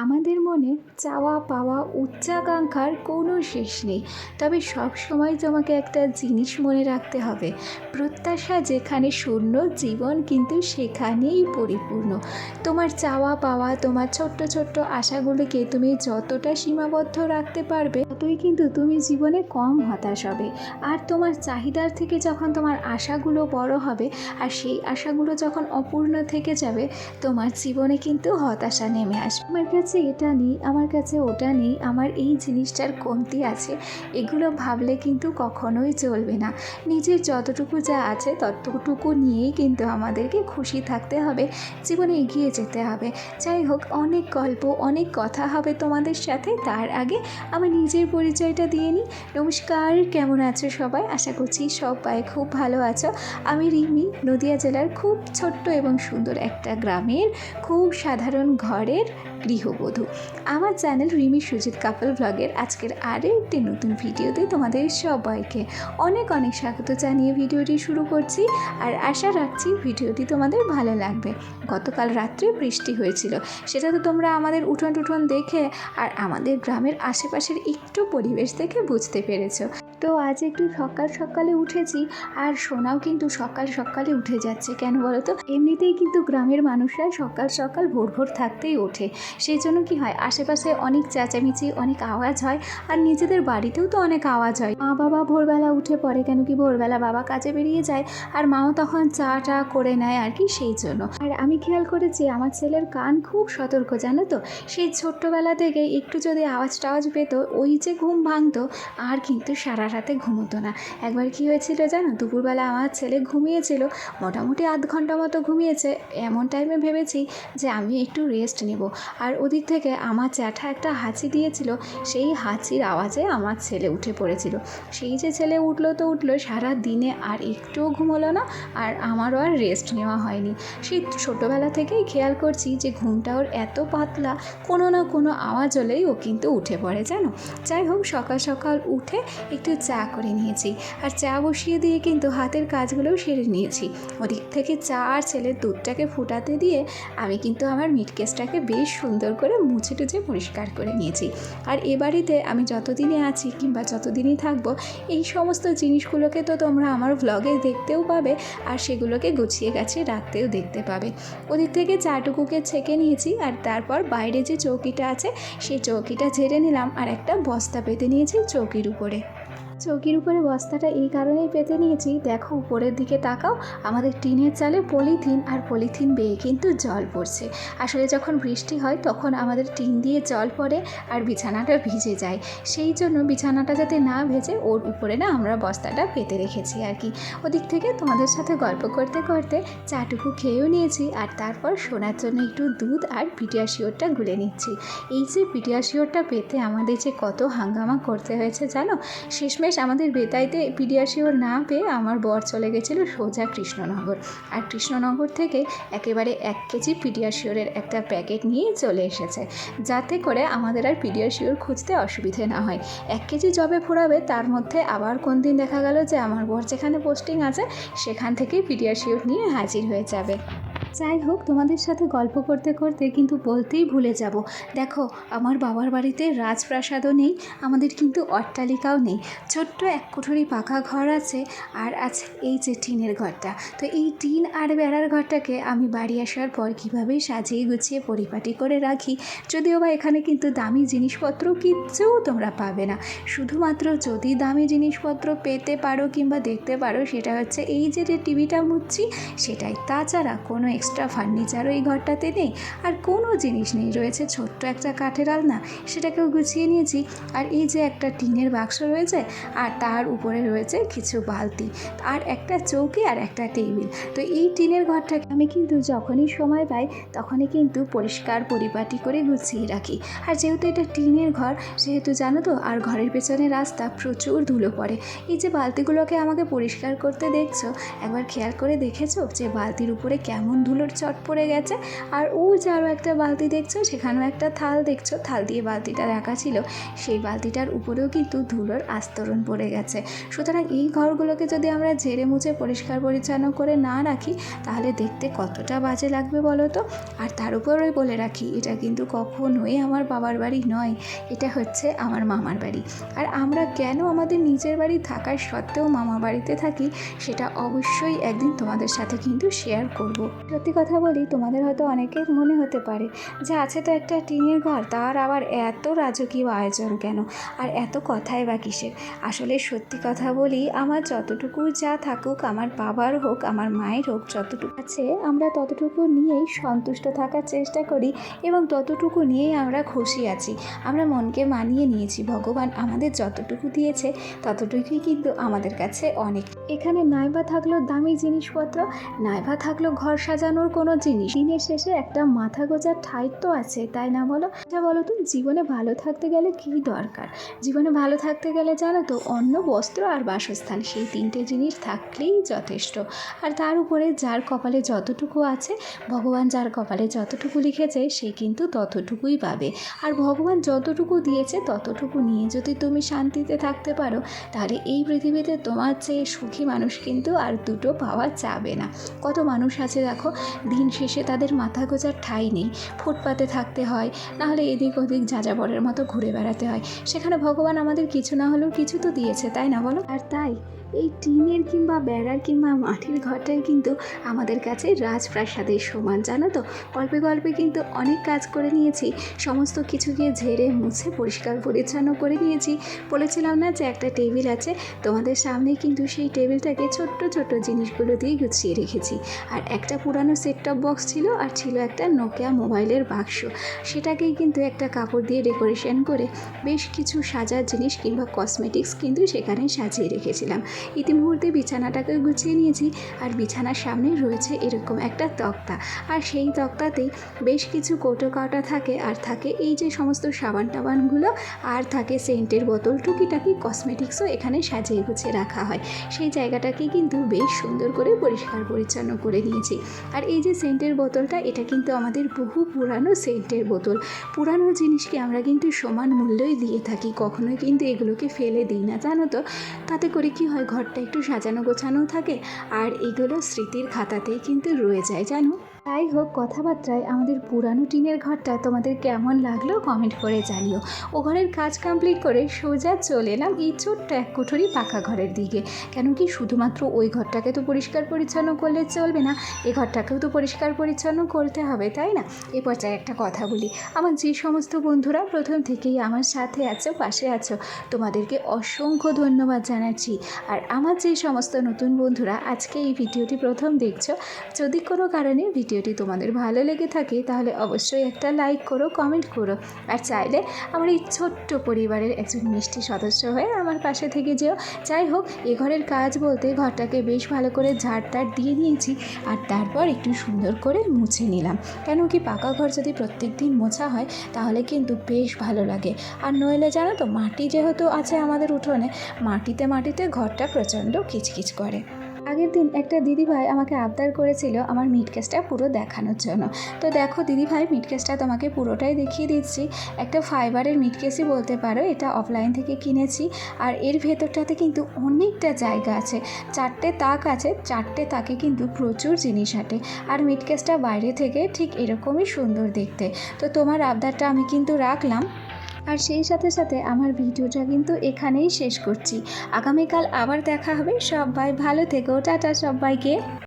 আমাদের মনে চাওয়া পাওয়া উচ্চাকাঙ্ক্ষার কোনো শেষ নেই। তবে সব সময় তোমাকে একটা জিনিস মনে রাখতে হবে। প্রত্যাশা যেখানে শূন্য, জীবন কিন্তু সেখানেই পরিপূর্ণ। তোমার চাওয়া পাওয়া, তোমার ছোট্ট ছোট্ট আশাগুলিকে তুমি যতটা সীমাবদ্ধ রাখতে পারবে, ততই কিন্তু তুমি জীবনে কম হতাশ হবে। আর তোমার চাহিদার থেকে যখন তোমার আশাগুলো বড় হবে, আর সেই আশাগুলো যখন অপূর্ণ থেকে যাবে, তোমার জীবনে কিন্তু হতাশা নেমে আসবে। আমার কাছে এটা নেই, আমার কাছে ওটা নেই, আমার এই জিনিসটার কমতি আছে। এগুলো ভাবলে কিন্তু কখনোই চলবে না। নিজের যতটুকু যা আছে, ততটুকু নিয়েই কিন্তু আমাদেরকে খুশি থাকতে হবে। জীবনে এগিয়ে যেতে হবে। যাই হোক, অনেক গল্প, অনেক কথা হবে তোমাদের সাথে। তার আগে আমি নিজের পরিচয়টা দিয়ে নিই। নমস্কার, কেমন আছো সবাই? আশা করছি সবাই খুব ভালো আছো। আমি রিমি, নদিয়া জেলার খুব ছোট্ট এবং সুন্দর একটা গ্রামের, খুব সাধারণ ঘরের গৃহবধূ। আমার চ্যানেল রিমি সুজিত কাপল ব্লগের আজকের আরও একটি নতুন ভিডিওতে তোমাদের সবাইকে অনেক অনেক স্বাগত জানিয়ে ভিডিওটি শুরু করছি। আর আশা রাখছি ভিডিওটি তোমাদের ভালো লাগবে। গতকাল রাত্রে বৃষ্টি হয়েছিল, সেটা তো তোমরা আমাদের উঠোন টুঠোন দেখে আর আমাদের গ্রামের আশেপাশের একটু পরিবেশ দেখে বুঝতে পেরেছ। তো আজ একটু সকাল সকালে উঠেছি আর সোনাও কিন্তু সকাল সকালে উঠে যাচ্ছে, কেন বলো তো এমনিতেই কিন্তু গ্রামের মানুষরা সকাল সকাল ভোর ভোর থাকতেই ওঠে। সেই জন্য কি হয়, আশেপাশে অনেক চেঁচামেচি, অনেক আওয়াজ হয় আর নিজেদের বাড়িতেও তো অনেক আওয়াজ হয়। মা বাবা ভোরবেলা উঠে পড়ে কেন কি ভোরবেলা বাবা কাজে বেরিয়ে যায় আর মাও তখন চা টা করে নেয় আর কি সেই জন্য। আর আমি খেয়াল করেছি আমার ছেলের কান খুব সতর্ক, জানো তো? সেই ছোট্টবেলা থেকে একটু যদি আওয়াজ টাওয়াজ পেতো, ওই যে ঘুম ভাঙতো, আর কিন্তু সারা রাতে ঘুমোতো না। একবার কি হয়েছিল জানো? দুপুরবেলা আমার ছেলে ঘুমিয়েছিল, মোটামুটি আধ ঘণ্টা মতো ঘুমিয়েছে। এমন টাইমে ভেবেছি যে আমি একটু রেস্ট নেব। আর ওদিক থেকে আমার চ্যাঠা একটা হাঁচি দিয়েছিল, সেই হাঁচির আওয়াজে আমার ছেলে উঠে পড়েছিল। সেই যে ছেলে উঠল তো উঠল, সারা দিনে আর একটুও ঘুমোলো না আর আমারও আর রেস্ট নেওয়া হয়নি। সেই ছোটোবেলা থেকেই খেয়াল করছি যে ঘুমটা ওর এত পাতলা, কোনো না কোনো আওয়াজ হলেই ও কিন্তু উঠে পড়ে, জানো? যাই হোক, সকাল সকাল উঠে একটু চা করে নিয়েছি। আর চা বসিয়ে দিয়ে কিন্তু হাতের কাজগুলোও সেরে নিয়েছি। ওদিক থেকে চা আর ছেলের দুধটাকে ফুটাতে দিয়ে আমি কিন্তু আমার মিটকেসটাকে বেশ সুন্দর করে মুছে টুছে পরিষ্কার করে নিয়েছি। আর এ বাড়িতে আমি যতদিনে আছি কিংবা যতদিনই থাকব, এই সমস্ত জিনিসগুলোকে তো তোমরা আমার ভ্লগে দেখতেও পাবে আর সেগুলোকে গুছিয়ে গাছে রাখতেও দেখতে পাবে। ওদিক থেকে চাটুকুকে ছেঁকে নিয়েছি আর তারপর বাইরে যে চৌকিটা আছে, সেই চৌকিটা ঝেড়ে নিলাম আর একটা বস্তা পেতে নিয়েছি চৌকির উপরে। চৌকির উপরে বস্তাটা এই কারণেই পেতে নিয়েছি। দেখো, উপরের দিকে তাকাও, আমাদের টিনের চালে পলিথিন আর পলিথিন বেয়ে কিন্তু জল পড়ছে। আসলে যখন বৃষ্টি হয়, তখন আমাদের টিন দিয়ে জল পড়ে আর বিছানাটা ভিজে যায়। সেই জন্য বিছানাটা যাতে না ভেজে, ওর উপরে না আমরা বস্তাটা পেতে রেখেছি আর কি। ওদিক থেকে তোমাদের সাথে গল্প করতে করতে চাটুকু খেয়েও নিয়েছি আর তারপর শোনার জন্য একটু দুধ আর পিডিয়াশিওরটা গুলে নিচ্ছি। এই যে পিডিয়াশিওরটা পেতে আমাদের যে কত হাঙ্গামা করতে হয়েছে, জানো? শেষমেশ আমাদের বেতাইতে পিডিয়াশিওর না পেয়ে আমার বর চলে গেছিল সোজা কৃষ্ণনগর। আর কৃষ্ণনগর থেকে একেবারে এক কেজি পিডিয়াশিওরের একটা প্যাকেট নিয়ে চলে এসেছে। যাতে করে আমাদের আর পিডিয়াশিওর খুঁজতে অসুবিধে না হয়। এক কেজি জবে ফোরাবে তার মধ্যে আবার কোন দিন দেখা গেল যে আমার বর যেখানে পোস্টিং আছে, সেখান থেকেই পিডিয়াশিওর নিয়ে হাজির হয়ে যাবে। যাই হোক, তোমাদের সাথে গল্প করতে করতে কিন্তু বলতেই ভুলে যাব। দেখো, আমার বাবার বাড়িতে রাজপ্রাসাদও নেই, আমাদের কিন্তু অট্টালিকাও নেই। ছোট্ট এক কুঠুরি পাকা ঘর আছে, আর আছে এই যে টিনের ঘরটা। তো এই টিন আর বেড়ার ঘরটাকে আমি বাড়ি আসার পর কীভাবে সাজিয়ে গুছিয়ে পরিপাটি করে রাখি, যদিও বা এখানে কিন্তু দামি জিনিসপত্র কিচ্ছুও তোমরা পাবে না। শুধুমাত্র যদি দামি জিনিসপত্র পেতে পারো কিংবা দেখতে পারো, সেটা হচ্ছে এই যে যে টিভিটা মুচ্ছি সেটাই। তাছাড়া কোনো এক্সট্রা ফার্নিচারও এই ঘরটাতে নেই। আর কোনো জিনিস নেই। রয়েছে ছোট্ট একটা কাঠের আলনা। সেটাকেও গুছিয়ে নিয়েছি। আর এই যে একটা টিনের বাক্স রয়েছে, আর তার উপরে রয়েছে কিছু বালতি। আর একটা চৌকি আর একটা টেবিল। তো এই টিনের ঘরটাকে আমি কিন্তু যখনই সময় পাই, তখনই কিন্তু পরিষ্কার পরিপাটি করে গুছিয়ে রাখি। আর যেহেতু এটা টিনের ঘর, সেহেতু জানো তো, আর ঘরের পেছনে রাস্তা প্রচুর ধুলো পড়ে। এই যে বালতিগুলোকে আমাকে পরিষ্কার করতে দেখছ, একবার খেয়াল করে দেখেছ যে বালতির উপরে কেমন ধুলোর চট পড়ে গেছে। আর ও যে আরও একটা বালতি দেখছ, সেখানেও একটা থাল দেখছ। থাল দিয়ে বালতিটা রাখা ছিল। সেই বালতিটার উপরেও কিন্তু ধুলোর আস্তরণ পড়ে গেছে। সুতরাং এই ঘরগুলোকে যদি আমরা ঝেড়ে মুছে পরিষ্কার পরিচ্ছন্ন করে না রাখি, তাহলে দেখতে কতটা বাজে লাগবে বলো তো? আর তার উপরেই বলে রাখি, এটা কিন্তু কখনোই আমার বাবার বাড়ি নয়। এটা হচ্ছে আমার মামার বাড়ি। আর আমরা কেন আমাদের নিজের বাড়ি থাকার সত্ত্বেও মামা বাড়িতে থাকি, সেটা অবশ্যই একদিন তোমাদের সাথে কিন্তু শেয়ার করব। সত্যি কথা বলি, তোমাদের হয়তো অনেকের মনে হতে পারে যে আছে তো একটা টিনের ঘর, তার আবার এত রাজকীয় আয়োজন কেন? আর এত কথাই বা কিসের? আসলে সত্যি কথা বলি, আমার যতটুকু যা থাকুক, আমার বাবার হোক, আমার মায়ের হোক, যতটুকু আছে, আমরা ততটুকু নিয়েই সন্তুষ্ট থাকার চেষ্টা করি এবং ততটুকু নিয়েই আমরা খুশি আছি। আমরা মনকে মানিয়ে নিয়েছি, ভগবান আমাদের যতটুকু দিয়েছে, ততটুকুই কিন্তু আমাদের কাছে অনেক। এখানে নাইবা থাকল দামি জিনিসপত্র, নাইবা থাকল ঘর সাজানোর কোনো জিনিস। দিনের শেষে একটা মাথা গোজার ঠাই তো আছে, তাই না বলো? আচ্ছা বলো তো, জীবনে ভালো থাকতে গেলে কী দরকার? জীবনে ভালো থাকতে গেলে জানো তো, অন্ন, বস্ত্র আর বাসস্থান, সেই তিনটে জিনিস থাকলেই যথেষ্ট। আর তার উপরে যার কপালে যতটুকু আছে, ভগবান যার কপালে যতটুকু লিখেছে, সে কিন্তু ততটুকুই পাবে। আর ভগবান যতটুকু দিয়েছে, ততটুকু নিয়ে যদি তুমি শান্তিতে থাকতে পারো, তাহলে এই পৃথিবীতে তোমার চেয়ে সুখী মানুষ কিন্তু আর দুটো পাওয়া যাবে না। কত মানুষ আছে দেখো দিন শেষে তাদের মাথা গোজার ঠাঁই নেই। ফুটপাতে থাকতে হয়, নাহলে এদিক ওদিক যাযাবরের মতো ঘুরে বেড়াতে হয়। সেখানে ভগবান আমাদের কিছু না হলেও কিছু তো দিয়েছে, তাই না বলো? আর তাই। এই টিনের কিংবা বেড়ার কিংবা মাটির ঘরটাই কিন্তু আমাদের কাছে রাজপ্রাসাদের সমান, জানো তো? গল্পে গল্পে কিন্তু অনেক কাজ করে নিয়েছি। সমস্ত কিছুকে ঝেড়ে, মুছে, পরিষ্কার, পরিচ্ছন্ন করে নিয়েছি। বলেছিলাম না যে একটা টেবিল আছে? তোমাদের সামনে কিন্তু সেই টেবিলটাকে ছোট্ট ছোট্ট জিনিসগুলো দিয়ে গুছিয়ে রেখেছি। আর একটা পুরানো সেট টপ বক্স ছিল আর ছিল একটা নোকিয়া মোবাইলের বাক্স। সেটাকেই কিন্তু একটা কাপড় দিয়ে ডেকোরেশন করে বেশ কিছু সাজার জিনিস কিংবা কসমেটিক্স কিন্তু সেখানে সাজিয়ে রেখেছিলাম। ইতিমুহূর্তে বিছানাটাকে গুছিয়ে নিয়েছি আর বিছানার সামনে রয়েছে এরকম একটা তক্তা। আর সেই তক্তাতেই বেশ কিছু কোটো কাটা থাকে আর থাকে এই যে সমস্ত সাবান টাবানগুলো আর থাকে সেন্টের বোতল, টুকিটাকি কসমেটিক্সও এখানে সাজিয়ে গুছিয়ে রাখা হয়। সেই জায়গাটাকে কিন্তু বেশ সুন্দর করে পরিষ্কার পরিচ্ছন্ন করে নিয়েছি। আর এই যে সেন্টের বোতলটা, এটা কিন্তু আমাদের বহু পুরানো সেন্টের বোতল। পুরানো জিনিসকে আমরা কিন্তু সমান মূল্যই দিয়ে থাকি, কখনোই কিন্তু এগুলোকে ফেলে দিই না, জানো তো? তাতে করে কি হয় ঘরটা একটু সাজানো গোছানো থাকে আর এগুলো স্মৃতির খাতাতেই কিন্তু রয়ে যায় জানো? তাই হোক, কথাবার্তায় আমাদের পুরানো টিনের ঘরটা তোমাদের কেমন লাগল কমেন্ট করে জানিও। ও ঘরের কাজ কমপ্লিট করে সোজা চলে এলাম এই ছোট্ট এক কুঠুরি পাকা ঘরের দিকে। কেন কি শুধুমাত্র ওই ঘরটাকে তো পরিষ্কার পরিচ্ছন্ন করলে চলবে না, এ ঘরটাকেও তো পরিষ্কার পরিচ্ছন্ন করতে হবে, তাই না? এ পর্যায়ে একটা কথা বলি। আমার যে সমস্ত বন্ধুরা প্রথম থেকেই আমার সাথে আছো, পাশে আছো, তোমাদেরকে অসংখ্য ধন্যবাদ জানাচ্ছি। আর আমার যে সমস্ত নতুন বন্ধুরা আজকে এই ভিডিওটি প্রথম দেখছ, যদি কোনো কারণে ভিডিওটি তোমাদের ভালো লেগে থাকে, তাহলে অবশ্যই একটা লাইক করো কমেন্ট করো। আর চাইলে আমার এই ছোট্ট পরিবারের একজন মিষ্টি সদস্য হয়ে আমার পাশে থেকে যেও। যাই হোক, এ ঘরের কাজ বলতে ঘরটাকে বেশ ভালো করে ঝাড়টার দিয়ে নিয়েছি আর তারপর একটু সুন্দর করে মুছে নিলাম। কেন কি পাকা ঘর যদি প্রত্যেক দিন মোছা হয়, তাহলে কিন্তু বেশ ভালো লাগে। আর নইলে জানো তো, মাটি যেহেতু আছে আমাদের উঠোনে, মাটিতে মাটিতে ঘরটা প্রচণ্ড কিচকিচ করে। আগের দিন একটা দিদিভাই আমাকে আবদার করেছিল আমার মিট কেসটা পুরো দেখানোর জন্য। তো দেখো দিদিভাই মিট কেসটা তোমাকে পুরোটাই দেখিয়ে দিচ্ছি। একটা ফাইবারের মিট কেসই বলতে পারো, এটা অফলাইন থেকে কিনেছি। আর এর ভেতরটাতে কিন্তু অনেকটা জায়গা আছে। চারটে তাক আছে, চারটে তাকে কিন্তু প্রচুর জিনিস আটে আর মিট কেসটা বাইরে থেকে ঠিক এরকমই সুন্দর দেখতে। তো তোমার আবদারটা আমি কিন্তু রাখলাম। আর সেই সাথে সাথে আমার ভিডিওটা কিন্তু এখানেই শেষ করছি। আগামীকাল আবার দেখা হবে। সবাই ভালো থেকো। টাটা সবাইকে।